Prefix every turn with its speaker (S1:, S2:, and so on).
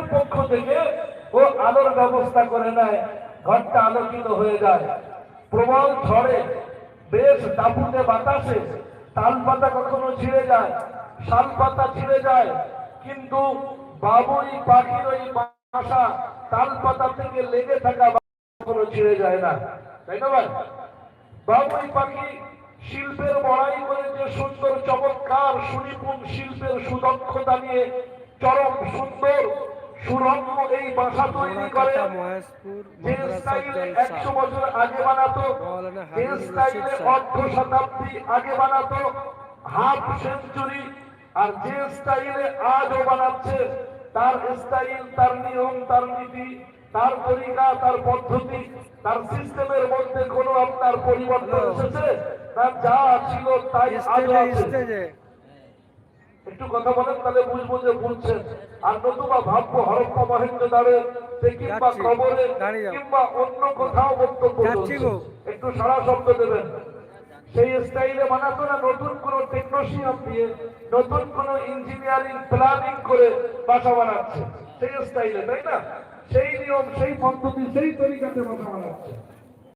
S1: মিস্ত্রির পক্ষ থেকে ও আলোর ব্যবস্থা করে নেয়, ঘরটা আলোকিত হয়ে যায়। প্রবল ঝড়ে, বেশ দাপুটে বাতাসে তাল পাতা কখনো ছিঁড়ে যায়, শাল পাতা ছিঁড়ে যায়, কিন্তু বাবুই পাখির ওই বাসা তাল পাতা থেকে লেগে থাকা কখনো ছিঁড়ে যায় না। তাই না ভাই? বাবুই পাখি শিল্পের বড়াই করে যে সুন্দর চমৎকার সুনিপুণ শিল্পের সুদক্ষতা নিয়ে চরম সুন্দর সুরম্য এই বাসা তৈরি করে। যে স্টাইলে একশো বছর আগে বানাতো। যে স্টাইলে অর্ধ শতাব্দী আগে বানাতো। Half century. আর যে স্টাইলে আজও বানাচ্ছে তার স্টাইল তার নিয়ম তার নীতি তার তরিকা তার পদ্ধতি তার সিস্টেমের মধ্যে কোনো আপনার পরিবর্তন. এসেছে? না যা ছিল তাই আজও আছে। একটু কথা বলেন তাহলে বুঝব যে বুঝছেন। আর নতুবা ভাববো হরপ্পা মহেন্দ্র দ্বারে কিংবা কবরে কিংবা অন্য কোথাও বক্তব্য। একটু সারা শব্দ দেবেন। সেই স্টাইলে বানাতো না নতুন কোন টেকনোশিয়াম দিয়ে নতুন কোন ইঞ্জিনিয়ারিং প্ল্যানিং করে বাসা বানাচ্ছে। সেই স্টাইলে তাই না? সেই নিয়ম সেই পদ্ধতি সেই তরিকাতে বাসা বানাচ্ছে।